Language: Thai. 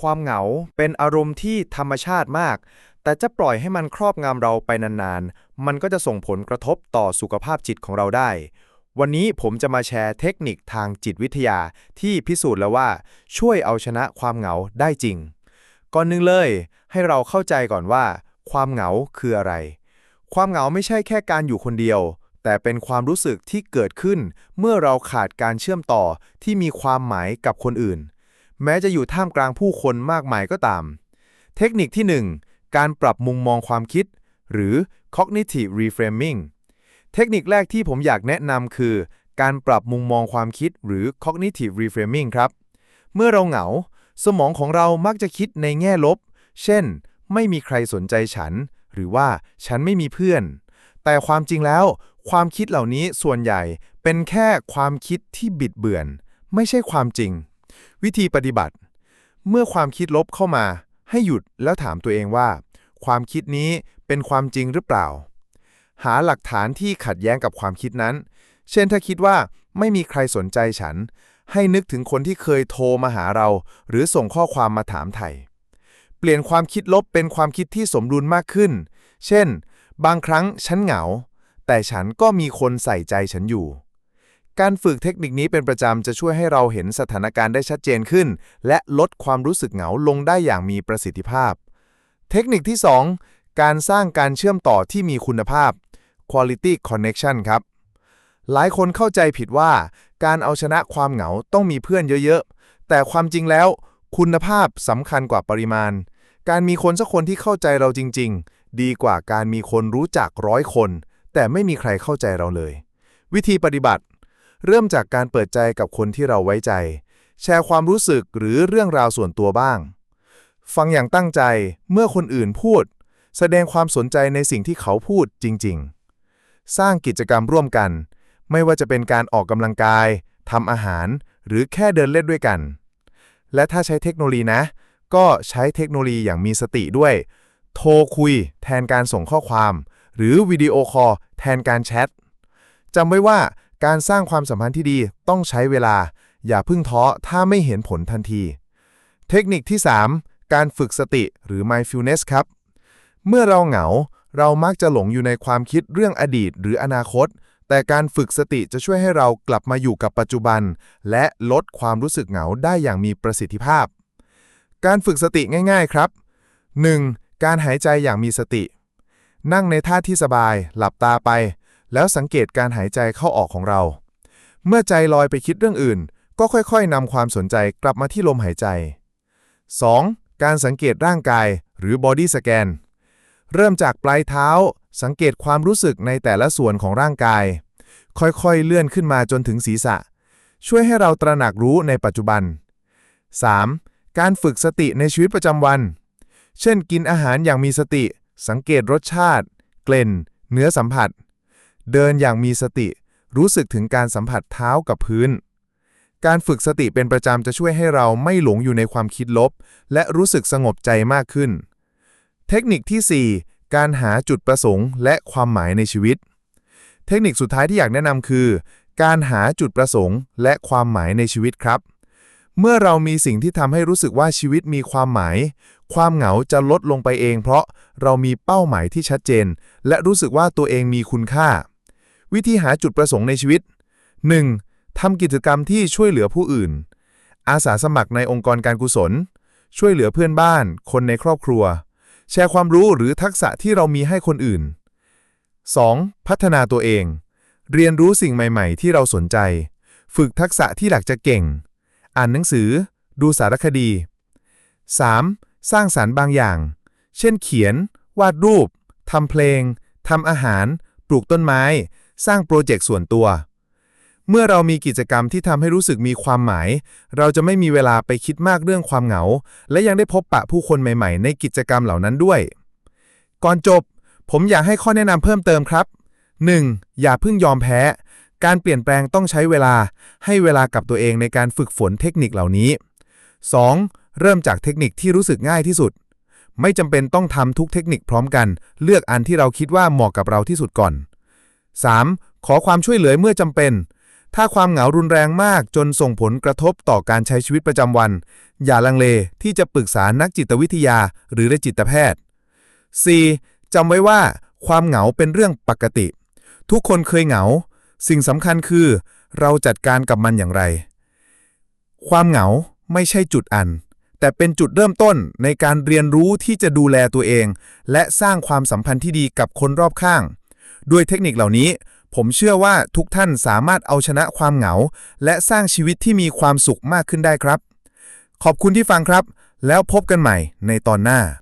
ความเหงา เป็นอารมณ์ที่ธรรมชาติมาก แต่จะปล่อยให้มันครอบงำเราไปนานๆ มันก็จะส่งผลกระทบต่อสุขภาพจิตของเราได้ วันนี้ผมจะมาแชร์เทคนิคทางจิตวิทยาที่พิสูจน์แล้วว่า ช่วยเอาชนะความเหงาได้จริง ก่อนหนึ่งเลย ให้เราเข้าใจก่อนว่า ความเหงาคืออะไร ความเหงาไม่ใช่แค่การอยู่คนเดียวแต่เป็นความรู้สึกที่เกิดขึ้นเมื่อเราขาดการเชื่อมต่อที่มีความหมายกับคนอื่น แม้จะอยู่ท่ามกลางผู้คนมากมายก็ตาม เทคนิคที่ 1 การปรับมุมมองความคิด หรือ cognitive reframing เทคนิคแรกที่ผมอยากแนะนำคือ การปรับมุมมองความคิดหรือ cognitive reframing ครับ เมื่อเราเหงา สมองของเรามักจะคิดในแง่ลบ เช่น ไม่มีใครสนใจฉัน หรือว่าฉันไม่มีเพื่อน แต่ความจริงแล้ว ความคิดเหล่านี้ส่วนใหญ่เป็นแค่ความคิดที่บิดเบือน ไม่ใช่ความจริง วิธีปฏิบัติ เมื่อความคิดลบเข้ามา ให้หยุดแล้วถามตัวเองว่า ความคิดนี้เป็นความจริงหรือเปล่า หาหลักฐานที่ขัดแย้งกับความคิดนั้น เช่นถ้าคิดว่าไม่มีใครสนใจฉัน ให้นึกถึงคนที่เคยโทรมาหาเรา หรือส่งข้อความมาถามไถ่เปลี่ยนความคิดลบเป็นความคิดที่สมดุลมากขึ้น เช่น บางครั้งฉันเหงา แต่ฉันก็มีคนใส่ใจฉันอยู่ การฝึกเทคนิคนี้เป็นประจำจะช่วยให้เราเห็นสถานการณ์ได้ชัดเจนขึ้น และลดความรู้สึกเหงาลงได้อย่างมีประสิทธิภาพ เทคนิคที่ 2 การสร้างการเชื่อมต่อที่มีคุณภาพ quality connection ครับ หลายคนเข้าใจผิดว่า การเอาชนะความเหงาต้องมีเพื่อนเยอะๆ แต่ความจริงแล้ว คุณภาพสำคัญกว่าปริมาณ การมีคนสักคนที่เข้าใจเราจริง ๆ ดีกว่าการมีคนรู้จักร้อยคน แต่ไม่มีใครเข้าใจเราเลย วิธีปฏิบัติ เริ่มจากการเปิดใจกับคนที่เราไว้ใจ แชร์ความรู้สึกหรือเรื่องราวส่วนตัวบ้าง ฟังอย่างตั้งใจเมื่อคนอื่นพูด แสดงความสนใจในสิ่งที่เขาพูดจริง ๆ สร้างกิจกรรมร่วมกัน ไม่ว่าจะเป็นการออกกำลังกายทำอาหาร หรือแค่เดินเล่นด้วยกัน และถ้าใช้เทคโนโลยีนะ ก็ใช้เทคโนโลยีอย่างมีสติด้วย โทรคุย แทนการส่งข้อความ หรือวิดีโอคอลแทนการแชทจำไว้ว่า การสร้างความสัมพันธ์ที่ดีต้องใช้เวลา อย่าพึ่งท้อถ้าไม่เห็นผลทันที เทคนิคที่ 3 การฝึกสติหรือ mindfulness ครับ เมื่อเราเหงา เรามักจะหลงอยู่ในความคิดเรื่องอดีตหรืออนาคต แต่การฝึกสติจะช่วยให้เรากลับมาอยู่กับปัจจุบัน และลดความรู้สึกเหงาได้อย่างมีประสิทธิภาพ การฝึกสติง่าย ๆครับ 1. การหายใจอย่างมีสติ นั่งในท่าที่สบาย หลับตาไป แล้วสังเกตการหายใจเข้าออกของเรา เมื่อใจลอยไปคิดเรื่องอื่น ก็ค่อยๆนำความสนใจกลับมาที่ลมหายใจ 2. การสังเกตร่างกายหรือ body scan เริ่มจากปลายเท้า สังเกตความรู้สึกในแต่ละส่วนของร่างกาย ค่อยๆเลื่อนขึ้นมาจนถึงศีรษะ ช่วยให้เราตระหนักรู้ในปัจจุบัน 3. การฝึกสติในชีวิตประจำวัน เช่นกินอาหารอย่างมีสติ สังเกตรสชาติกลิ่น เนื้อสัมผัส เดินอย่างมีสติ รู้สึกถึงการสัมผัสเท้ากับพื้น การฝึกสติเป็นประจำจะช่วยให้เราไม่หลงอยู่ในความคิดลบ และรู้สึกสงบใจมากขึ้น เทคนิคที่ 4 การหาจุดประสงค์ และความหมายในชีวิต เทคนิคสุดท้ายที่อยากแนะนำคือ การหาจุดประสงค์ และความหมายในชีวิตครับ เมื่อเรามีสิ่งที่ทำให้รู้สึกว่าชีวิตมีความหมาย ความเหงาจะลดลงไปเอง เพราะเรามีเป้าหมายที่ชัดเจน และรู้สึกว่าตัวเองมีคุณค่า วิธีหาจุดประสงค์ในชีวิต 1. ทำกิจกรรมที่ช่วยเหลือผู้อื่น อาสาสมัครในองค์กรการกุศล ช่วยเหลือเพื่อนบ้าน คนในครอบครัว แชร์ความรู้หรือทักษะที่เรามีให้คนอื่น 2. พัฒนาตัวเอง เรียนรู้สิ่งใหม่ ๆ ที่เราสนใจ ฝึกทักษะที่หลักจะเก่ง อ่านหนังสือ ดูสารคดี 3. สร้างสารรค์บางอย่าง เช่นเขียน วาดรูป ทำเพลง ทำอาหาร ปลูกต้นไม้ สร้างโปรเจกต์ส่วนตัว เมื่อเรามีกิจกรรมที่ทำให้รู้สึกมีความหมาย เราจะไม่มีเวลาไปคิดมากเรื่องความเหงา และยังได้พบปะผู้คนใหม่ๆ ในกิจกรรมเหล่านั้นด้วย ก่อนจบ ผมอยากให้ข้อแนะนำเพิ่มเติมครับ 1. อย่าเพิ่งยอมแพ้ การเปลี่ยนแปลงต้องใช้เวลา ให้เวลากับตัวเองในการฝึกฝนเทคนิคเหล่านี้ 2. เริ่มจากเทคนิคที่รู้สึกง่ายที่สุด ไม่จำเป็นต้องทำทุกเทคนิคพร้อมกัน เลือกอันที่เราคิดว่าเหมาะกับเราที่สุดก่อน 3. ขอความช่วยเหลือเมื่อจำเป็น ถ้าความเหงารุนแรงมากจนส่งผลกระทบต่อการใช้ชีวิตประจำวัน อย่าลังเลที่จะปรึกษานักจิตวิทยาหรือจิตแพทย์ 4. จำไว้ว่าความเหงาเป็นเรื่องปกติ ทุกคนเคยเหงา สิ่งสำคัญคือ เราจัดการกับมันอย่างไร ความเหงาไม่ใช่จุดอัน แต่เป็นจุดเริ่มต้นในการเรียนรู้ที่จะดูแลตัวเอง และสร้างความสัมพันธ์ที่ดีกับคนรอบข้าง ด้วยเทคนิคเหล่านี้ ผมเชื่อว่าทุกท่านสามารถเอาชนะความเหงา และสร้างชีวิตที่มีความสุขมากขึ้นได้ครับ ขอบคุณที่ฟังครับ แล้วพบกันใหม่ในตอนหน้า